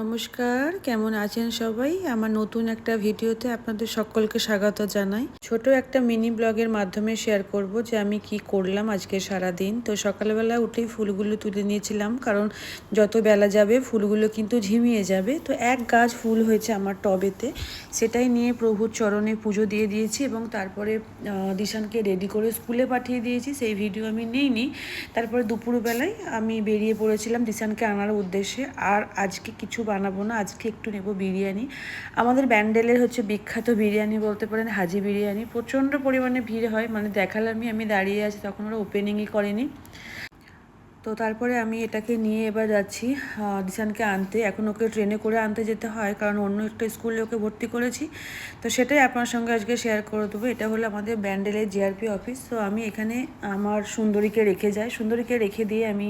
নমস্কার, কেমন আছেন সবাই? আমার নতুন একটা ভিডিওতে আপনাদের সকলকে স্বাগত জানাই। ছোট একটা মিনি ব্লগের মাধ্যমে শেয়ার করব যে আমি কি করলাম আজকে সারা দিন তো সকালবেলা উঠেই ফুলগুলো তুলে নিয়েছিলাম, কারণ যত বেলা যাবে ফুলগুলো কিন্তু ঝিমিয়ে যাবে। তো এক গাছ ফুল হয়েছে আমার টবেতে। সেটাই নিয়ে প্রভুর চরণে পুজো দিয়ে দিয়েছি এবং তারপরে দিশানকে রেডি করে স্কুলে পাঠিয়ে দিয়েছি। সেই ভিডিও আমি নিইনি। তারপরে দুপুরবেলায় আমি বেরিয়ে পড়েছিলাম দিশানকে আনার উদ্দেশ্যে। আর আজকে কিছু বানাবো না, আজকে একটু নেব বিরিয়ানি। আমাদের ব্যান্ডেলের হচ্ছে বিখ্যাত বিরিয়ানি বলতে পারেন, হাজি বিরিয়ানি। প্রচণ্ড পরিমাণে ভিড় হয় মানে দেখালামই, আমি দাঁড়িয়ে আছি, তখন ওরা ওপেনিংই করেনি। তো তারপরে আমি এটাকে নিয়ে এবার যাচ্ছি দিশানকে আনতে। এখন ওকে ট্রেনে করে আনতে যেতে হয়, কারণ অন্য একটা স্কুলে ওকে ভর্তি করেছি। তো সেটাই আপনার সঙ্গে আজকে শেয়ার করে দেবো। এটা হলো আমাদের ব্যান্ডেলের জিআরপি অফিস তো আমি এখানে আমার সুন্দরীকে রেখে যাই। সুন্দরীকে রেখে দিয়ে আমি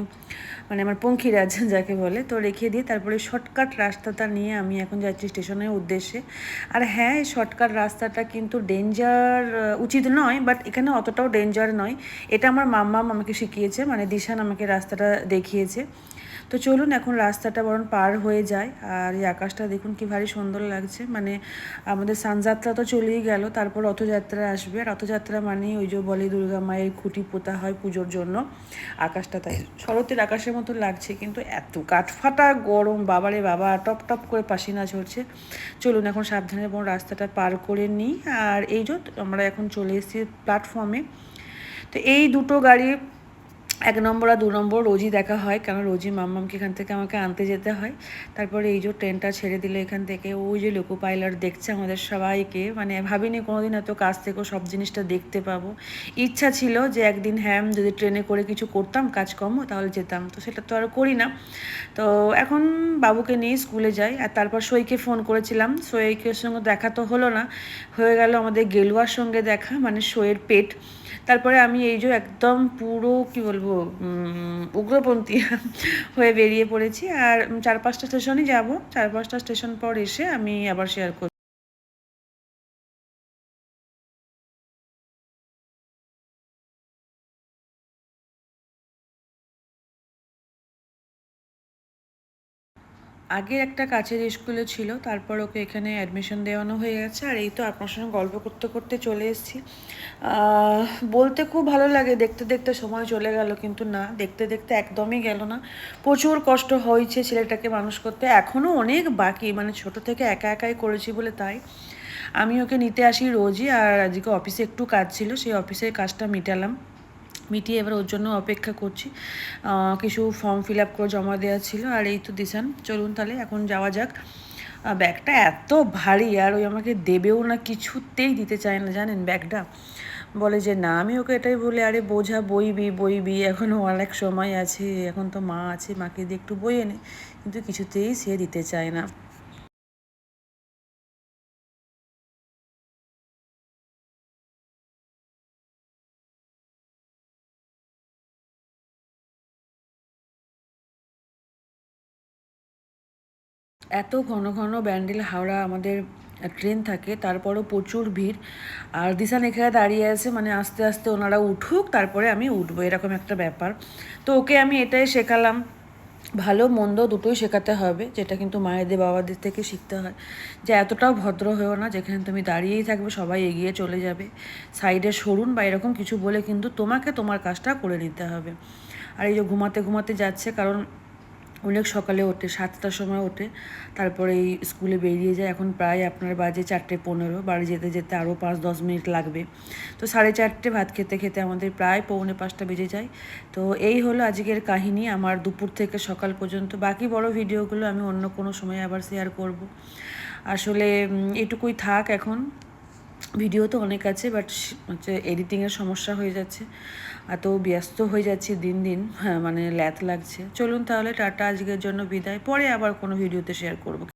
মানে আমার পঙ্খিরাজ যাকে বলে, তো রেখে দিয়ে তারপরে শর্টকাট রাস্তাটা নিয়ে আমি এখন যাচ্ছি স্টেশনের উদ্দেশ্যে। আর হ্যাঁ শর্টকাট রাস্তাটা কিন্তু ডেঞ্জার উচিত নয় বাট এখানে অতটাও ডেঞ্জার নয়। এটা আমার মাম্মাম আমাকে শিখিয়েছে মানে দিশান আমাকে রাস্তাটা দেখিয়েছে। তো চলুন এখন রাস্তাটা বরং পার হয়ে যায়। আর এই আকাশটা দেখুন কি ভারী সুন্দর লাগছে। মানে আমাদের সানযাত্রা তো চলেই গেল, তারপর রথযাত্রা আসবে। রথযাত্রা মানে ওই যে বলে দুর্গা মায়ের খুঁটি পোতা হয় পুজোর জন্য। আকাশটা তাই শরতের আকাশের মতো লাগছে, কিন্তু এত কাঠফাটা গরম, বাবারে বাবা, টপ টপ করে পাসিনা ঝরছে। চলুন এখন সাবধানে বরং রাস্তাটা পার করে নিই। আর এই যে আমরা এখন চলে এসেছি প্ল্যাটফর্মে তো এই দুটো গাড়ি এক নম্বর আর দু নম্বর রোজই দেখা হয় কারণ রোজই মাম্মামকে এখান থেকে আমাকে আনতে যেতে হয়। তারপরে এই যে ট্রেনটা ছেড়ে দিলে এখান থেকে ওই যে লোকো পাইলট দেখছে আমাদের সবাইকে মানে ভাবিনি কোনোদিন এত কাছ থেকেও সব জিনিসটা দেখতে পাবো। ইচ্ছা ছিল যে একদিন হ্যাঁ যদি ট্রেনে করে কিছু করতাম কাজকর্ম তাহলে যেতাম। তো সেটা তো আর করি না। তো এখন বাবুকে নিয়ে স্কুলে যাই, আর তারপর সইকে ফোন করেছিলাম। সইকের সঙ্গে দেখা তো হলো না, হয়ে গেল আমাদের গেলুয়ার সঙ্গে দেখা মানে সইয়ের পেট। তারপরে আমি এই যে একদম পুরো, কি বলব উগ্রপন্থী হয়ে বেরিয়ে পড়েছি। আর চার পাঁচটা স্টেশনই যাব। চার পাঁচটা স্টেশন পর এসে আমি আবার শেয়ার করি আগের একটা কাছের স্কুলে ছিল, তারপর ওকে এখানে অ্যাডমিশন দেওয়ানো হয়ে গেছে, আর এই তো আপনার সঙ্গে গল্প করতে করতে চলে এসেছি। বলতে খুব ভালো লাগে, দেখতে দেখতে সময় চলে গেল, কিন্তু না, দেখতে দেখতে একদমই গেল না। প্রচুর কষ্ট হয়েছে ছেলেটাকে মানুষ করতে এখনও অনেক বাকি মানে ছোট থেকে একা একাই করেছি বলে তাই। আমি ওকে নিতে আসি রোজই, আর আজকে অফিসে একটু কাজ ছিল, সেই অফিসের কাজটা মিটালাম। মিটিয়ে এবার ওর জন্য অপেক্ষা করছি। কিছু ফর্ম ফিল আপ করে জমা দেওয়া ছিল, আর এই তো দিশান, চলুন তাহলে এখন যাওয়া যাক। ব্যাগটা এত ভারী, আর ওই আমাকে দেবেও না, কিছুতেই দিতে চায় না, জানেন ব্যাগটা। বলে যে, না, আমি ওকে এটাই বলে, আরে বোঝা বইবি বইবি এখনও অনেক সময় আছে, এখন তো মা আছে, মাকে দিয়ে একটু বই এনে কিন্তু কিছুতেই সে দিতে চায় না। এত ঘন ঘন ব্যান্ডেল, হাওড়া আমাদের ট্রেন থাকে, তারপরও প্রচুর ভিড়। আর দিশান এখানে দাঁড়িয়ে আছে মানে আস্তে আস্তে ওনারা উঠুক, তারপরে আমি উঠবো, এরকম একটা ব্যাপার। তো ওকে আমি এটাই শেখালাম, ভালো মন্দ দুটোই শেখাতে হবে, যেটা কিন্তু মায়েদের বাবাদের থেকে শিখতে হয়। যে এতটাও ভদ্র হয়েও না, যেখানে তুমি দাঁড়িয়েই থাকবে, সবাই এগিয়ে চলে যাবে। সাইডে সরুন বা এরকম কিছু বলে কিন্তু তোমাকে তোমার কাজটা করে নিতে হবে। আর এই যে ঘুমাতে ঘুমাতে যাচ্ছে, কারণ অনেক সকালে ওঠে, সাতটার সময় ওঠে। তারপরে এই স্কুলে বেরিয়ে যায়। এখন প্রায় আপনার বাজে চারটে পনেরো। বাড়ি যেতে যেতে আরও পাঁচ, দশ মিনিট লাগবে। তো সাড়ে চারটে ভাত খেতে খেতে আমাদের প্রায় পৌনে পাঁচটা বেজে যায়। তো এই হলো আজকের কাহিনী আমার দুপুর থেকে সকাল পর্যন্ত। বাকি বড় ভিডিওগুলো আমি অন্য কোনো সময় আবার শেয়ার করব। আসলে এটুকুই থাক এখন। ভিডিও তো অনেক আছে বাট হচ্ছে এডিটিংয়ের সমস্যা হয়ে যাচ্ছে। এত ব্যস্ত হয়ে যাচ্ছে দিন দিন হ্যাঁ মানে ল্যাথ লাগছে। চলুন তাহলে টাটা, আজকের জন্য বিদায়। পরে আবার কোনো ভিডিওতে শেয়ার করব।